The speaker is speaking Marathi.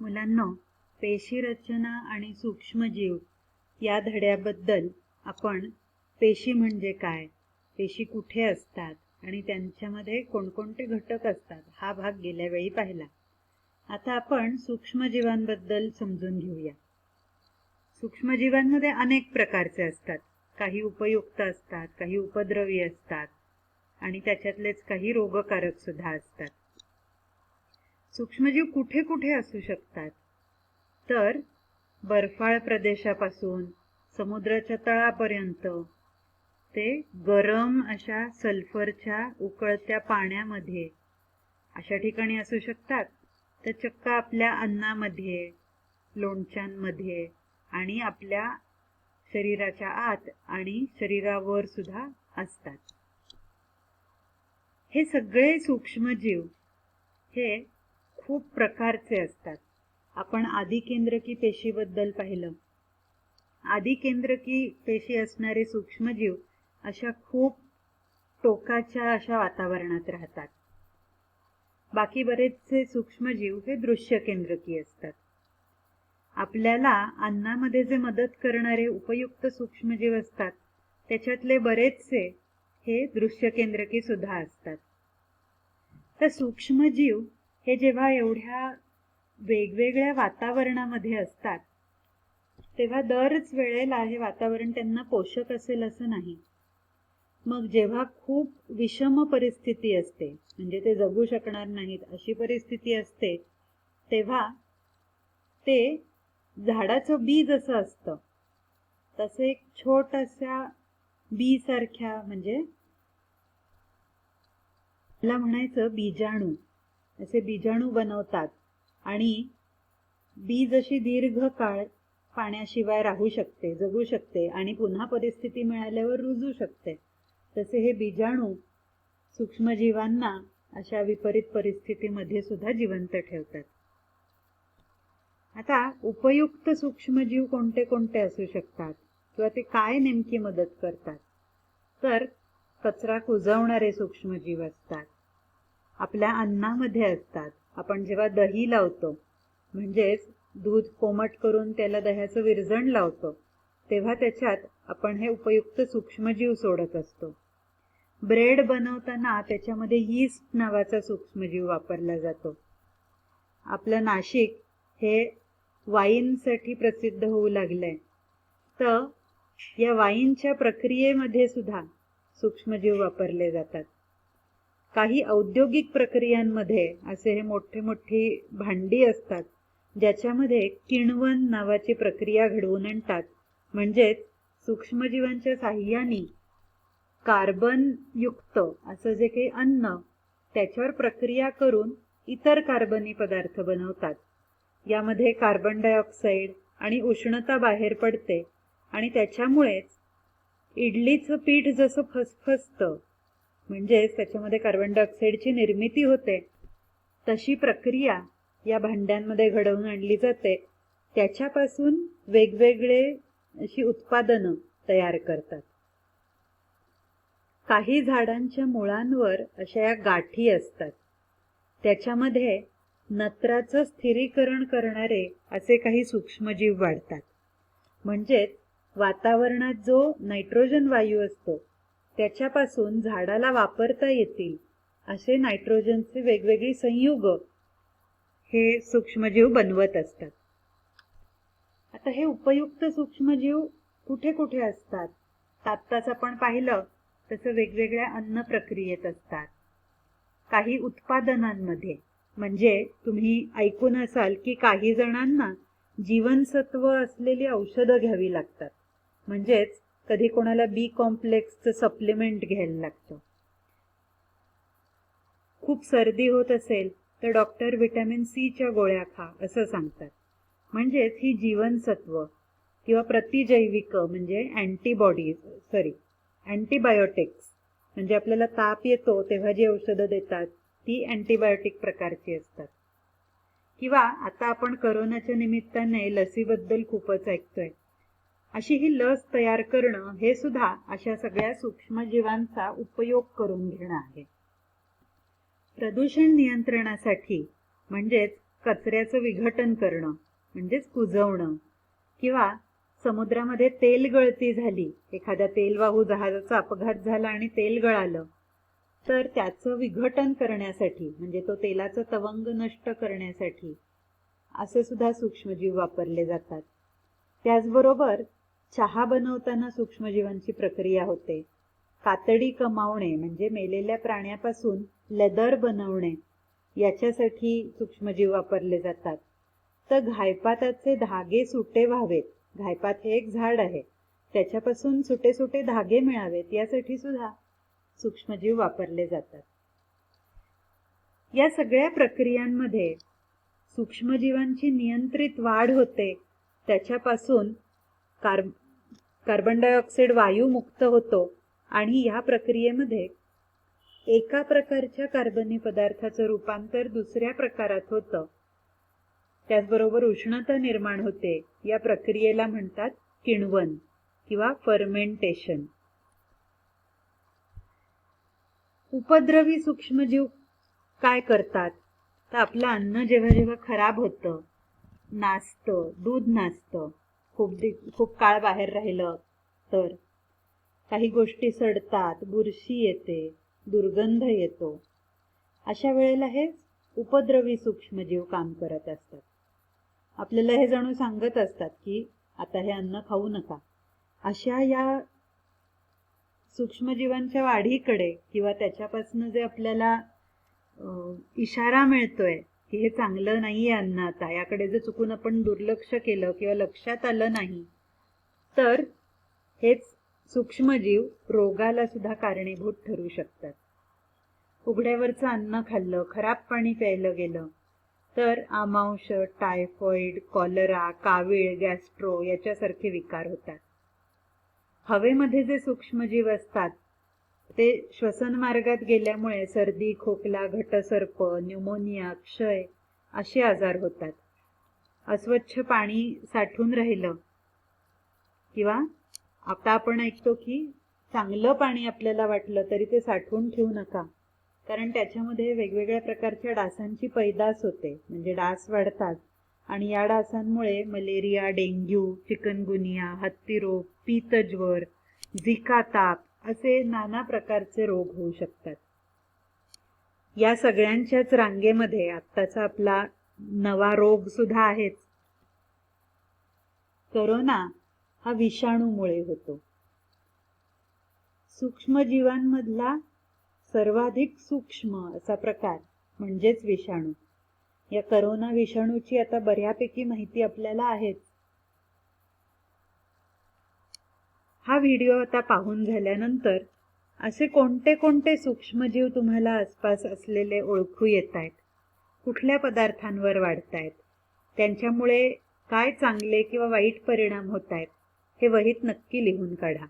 मुलांनो पेशी रचना आणि सूक्ष्मजीव या धड्याबद्दल आपण पेशी म्हणजे काय पेशी कुठे असतात आणि त्यांच्यामध्ये कोणकोणते घटक असतात हा भाग गेल्या वेळी पाहिला. आता आपण सूक्ष्मजीवांबद्दल समजून घेऊया. सूक्ष्मजीवांमध्ये अनेक प्रकारचे असतात. काही उपयुक्त असतात काही उपद्रवी असतात आणि त्याच्यातलेच काही रोगकारक सुद्धा असतात. सूक्ष्मजीव कुठे कुठे असू शकतात? तर बर्फाळ प्रदेशापासून समुद्राच्या तळापर्यंत ते गरम अशा सल्फरच्या उकळत्या पाण्यामध्ये अशा ठिकाणी असू शकतात. तर चक्क आपल्या अन्नामध्ये लोणच्यांमध्ये आणि आपल्या शरीराच्या आत आणि शरीरावर सुद्धा असतात. हे सगळे सूक्ष्मजीव हे खूप प्रकारचे असतात. आपण आदिकेंद्रकी पेशीबद्दल पाहिलं. आदिकेंद्रकी पेशी असणारे सूक्ष्मजीव अशा खूप टोकाच्या अशा वातावरणात राहतात. बाकी बरेचसे सूक्ष्मजीव हे दृश्य केंद्रकी असतात. आपल्याला अन्नामध्ये जे मदत करणारे उपयुक्त सूक्ष्मजीव असतात त्याच्यातले बरेचसे हे दृश्य केंद्रकी सुद्धा असतात. तर सूक्ष्मजीव हे जेव्हा एवढ्या वेगवेगळ्या वातावरणामध्ये असतात तेव्हा दरच वेळेला हे वातावरण त्यांना पोषक असेल असं नाही. मग जेव्हा खूप विषम परिस्थिती असते म्हणजे ते जगू शकणार नाहीत अशी परिस्थिती असते तेव्हा ते झाडाचं बी जसं असतं. तसं एक छोटसा बी सारख्या म्हणजे मला म्हणायचं बीजाणू. असे बीजाणू बनवतात. आणि बी जशी दीर्घ काळ पाण्याशिवाय राहू शकते जगू शकते आणि पुन्हा परिस्थिती मिळाल्यावर रुजू शकते. तसे हे बीजाणू सूक्ष्मजीवांना अशा विपरीत परिस्थितीमध्ये सुद्धा जिवंत ठेवतात. आता उपयुक्त सूक्ष्मजीव कोणते कोणते असू शकतात? किंवा ते काय नेमकी मदत करतात? तर कचरा कुजवणारे सूक्ष्मजीव असतात. आपल्या अन्नामध्ये असतात. आपण जेव्हा दही लावतो म्हणजेच दूध कोमट करून त्याला दह्याचं विरजण लावतो तेव्हा त्याच्यात आपण हे उपयुक्त सूक्ष्मजीव सोडत असतो. ब्रेड बनवताना त्याच्यामध्ये यीस्ट नावाचा सूक्ष्मजीव वापरला जातो. आपलं नाशिक हे वाईनसाठी प्रसिद्ध होऊ लागलंय. तर या वाईनच्या प्रक्रियेमध्ये सुद्धा सूक्ष्मजीव वापरले जातात. काही औद्योगिक प्रक्रियांमध्ये असे हे मोठे मोठी भांडी असतात ज्याच्यामध्ये किणवण नावाची प्रक्रिया घडवून आणतात. म्हणजेच सूक्ष्मजीवांच्या साह्याने कार्बन युक्त असं जे काही अन्न त्याच्यावर प्रक्रिया करून इतर कार्बनी पदार्थ बनवतात. यामध्ये कार्बन डायऑक्साईड आणि उष्णता बाहेर पडते आणि त्याच्यामुळेच इडलीचं पीठ जसं फसफसतं म्हणजेच त्याच्यामध्ये कार्बन डायऑक्साईडची निर्मिती होते तशी प्रक्रिया या भांड्यांमध्ये घडवून आणली जाते. त्याच्यापासून वेगवेगळे अशी उत्पादनं तयार करतात. काही झाडांच्या मुळांवर अशा या गाठी असतात. त्याच्यामध्ये नत्राचं स्थिरीकरण करणारे असे काही सूक्ष्मजीव वाढतात. म्हणजेच वातावरणात जो नायट्रोजन वायू असतो त्याच्यापासून झाडाला वापरता येतील. असे नायट्रोजनचे वेगवेगळी संयुग हे सूक्ष्मजीव बनवत असतात. आता हे उपयुक्त सूक्ष्मजीव कुठे कुठे असतात? आत्ताच आपण पाहिलं तसं वेगवेगळ्या अन्न प्रक्रियेत असतात. काही उत्पादनांमध्ये म्हणजे तुम्ही ऐकून असाल की काही जणांना जीवनसत्व असलेली औषधं घ्यावी लागतात. म्हणजेच कधी कोणाला बी कॉम्प्लेक्सचं सप्लिमेंट घ्यायला लागतं. खूप सर्दी होत असेल तर डॉक्टर व्हिटॅमिन सीच्या गोळ्या खा असं सांगतात. म्हणजेच ही जीवनसत्व किंवा प्रतिजैविक म्हणजे अँटीबॉडीज सॉरी अँटीबायोटिक्स म्हणजे आपल्याला ताप येतो तेव्हा जी औषधं देतात ती अँटीबायोटिक प्रकारची असतात. किंवा आता आपण करोनाच्या निमित्ताने लसीबद्दल खूपच ऐकतोय. अशी ही लस तयार करणं हे सुद्धा अशा सगळ्या सूक्ष्मजीवांचा उपयोग करून घेणं आहे. प्रदूषण नियंत्रणासाठी म्हणजेच कचऱ्याचं विघटन करणं म्हणजेच कुजवणं किंवा समुद्रामध्ये तेल गळती झाली एखाद्या तेलवाहू जहाजाचा अपघात झाला आणि तेल गळालं तर त्याचं विघटन करण्यासाठी म्हणजे तो तेलाचं तवंग नष्ट करण्यासाठी असे सुद्धा सूक्ष्मजीव वापरले जातात. त्याचबरोबर चहा बनवताना सूक्ष्मजीवांची प्रक्रिया होते. कातडी कमावणे म्हणजे मेलेल्या प्राण्यापासून लेदर बनवणे याच्यासाठी सूक्ष्मजीव वापरले जातात. तर घायपाताचे धागे सुटे व्हावेत. घायपात हे एक झाड आहे. त्याच्यापासून सुटे सुटे धागे मिळावेत यासाठी सुद्धा सूक्ष्मजीव वापरले जातात. या सगळ्या प्रक्रियांमध्ये सूक्ष्मजीवांची नियंत्रित वाढ होते. त्याच्यापासून कार्ब कार्बन डायऑक्साईड वायू मुक्त होतो आणि या प्रक्रियेमध्ये एका प्रकारच्या कार्बनी पदार्थाचं रूपांतर दुसऱ्या प्रकारात होतं. त्याचबरोबर उष्णता निर्माण होते. या प्रक्रियेला म्हणतात किण्वन किंवा फर्मेंटेशन उपद्रवी सूक्ष्मजीव काय करतात? तर आपलं अन्न जेव्हा जेव्हा खराब होतं नाचतं दूध नाचतं खूप दि खूप काळ बाहेर राहिलं. तर काही गोष्टी सडतात बुरशी येते दुर्गंध येतो. अशा वेळेला हे उपद्रवी सूक्ष्मजीव काम करत असतात. आपल्याला हे जणू सांगत असतात की आता हे अन्न खाऊ नका. अशा या सूक्ष्मजीवांच्या वाढीकडे किंवा त्याच्यापासून जे आपल्याला इशारा मिळतोय की हे चांगलं नाहीये अन्न आता याकडे जर चुकून आपण दुर्लक्ष केलं किंवा लक्षात आलं नाही तर हेच सूक्ष्मजीव रोगाला सुद्धा कारणीभूत ठरू शकतात. उघड्यावरचं अन्न खाल्लं खराब पाणी प्यायलं गेलं तर आमांश टायफॉइड कॉलरा कावीळ गॅस्ट्रो याच्यासारखे विकार होतात. हवेमध्ये जे सूक्ष्मजीव असतात ते श्वसन मार्गात गेल्यामुळे सर्दी खोकला घटसर्प न्यूमोनिया क्षय असे आजार होतात. अस्वच्छ पाणी साठून राहिलं किंवा आता आपण ऐकतो की चांगलं पाणी आपल्याला वाटलं तरी ते साठवून ठेवू नका. कारण त्याच्यामध्ये वेगवेगळ्या प्रकारच्या डासांची पैदास होते. म्हणजे डास वाढतात. आणि या डासांमुळे मलेरिया डेंग्यू चिकनगुनिया हत्तीरोग पीतज्वर झिका ताप असे नाना प्रकारचे रोग होऊ शकतात. या सगळ्यांच्याच रांगेमध्ये आत्ताचा आपला नवा रोग सुद्धा आहेच. करोना हा विषाणूमुळे होतो. सूक्ष्मजीवांमधला सर्वाधिक सूक्ष्म असा प्रकार म्हणजेच विषाणू. या करोना विषाणूची आता बऱ्यापैकी माहिती आपल्याला आहेच. हा व्हिडिओ आता पाहून झाल्यानंतर असे कोणते कोणते सूक्ष्मजीव तुम्हाला आसपास असलेले ओळखू येत आहेत कुठल्या पदार्थांवर वाढत आहेत त्यांच्यामुळे काय चांगले किंवा वाईट परिणाम होत आहेत हे वहीत नक्की लिहून काढा.